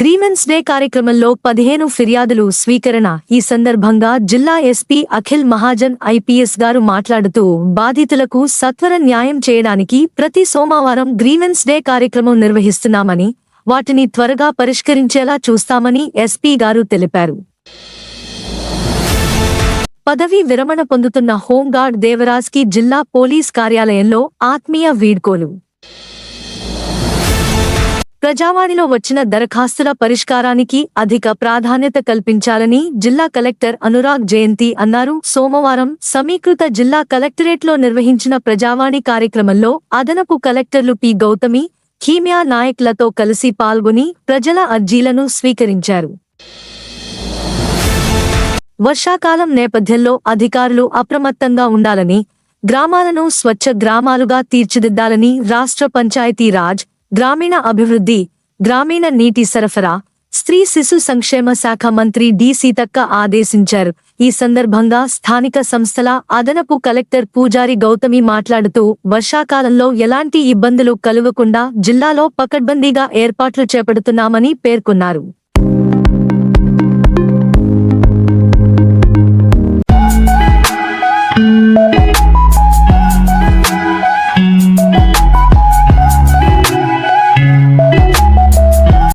Grievance day కార్యక్రమంలో పదిహేను ఫిర్యాదులు స్వీకరణ. ఈ సందర్భంగా జిల్లా ఎస్పీ అఖిల్ మహాజన్ ఐపీఎస్ గారు మాట్లాడుతూ బాధితులకు సత్వర న్యాయం చేయడానికి ప్రతి సోమవారం గ్రీవెన్స్ డే కార్యక్రమం నిర్వహిస్తున్నామని వాటిని త్వరగా పరిష్కరించేలా చూస్తామని ఎస్పీ గారు తెలిపారు. పదవీ విరమణ పొందుతున్న హోంగార్డ్ దేవరాజ్కి జిల్లా పోలీస్ కార్యాలయంలో ఆత్మీయ వీడ్కోలు. ప్రజావాణిలో వచ్చిన దరఖాస్తుల పరిష్కారానికి అధిక ప్రాధాన్యత కల్పించాలని జిల్లా కలెక్టర్ అనురాగ్ జయంతి అన్నారు. సోమవారం సమీకృత జిల్లా కలెక్టరేట్లో నిర్వహించిన ప్రజావాణి కార్యక్రమంలో అదనపు కలెక్టర్లు పి. గౌతమి కీమియా నాయక్లతో కలిసి పాల్గొని ప్రజల అర్జీలను స్వీకరించారు. వర్షాకాలం నేపథ్యంలో అధికారులు అప్రమత్తంగా ఉండాలని గ్రామాలను స్వచ్ఛ గ్రామాలుగా తీర్చిదిద్దాలని రాష్ట్ర పంచాయతీ రాజ్ గ్రామీణ అభివృద్ధి గ్రామీణ నీటి సరఫరా స్త్రీ శిశు సంక్షేమ శాఖ మంత్రి డి సీతక్క ఆదేశించారు. ఈ సందర్భంగా స్థానిక సంస్థల అదనపు కలెక్టర్ పూజారి గౌతమి మాట్లాడుతూ వర్షాకాలంలో ఎలాంటి ఇబ్బందులు కలుగకుండా జిల్లాలో పకడ్బందీగా ఏర్పాట్లు చేపడుతున్నామని పేర్కొన్నారు.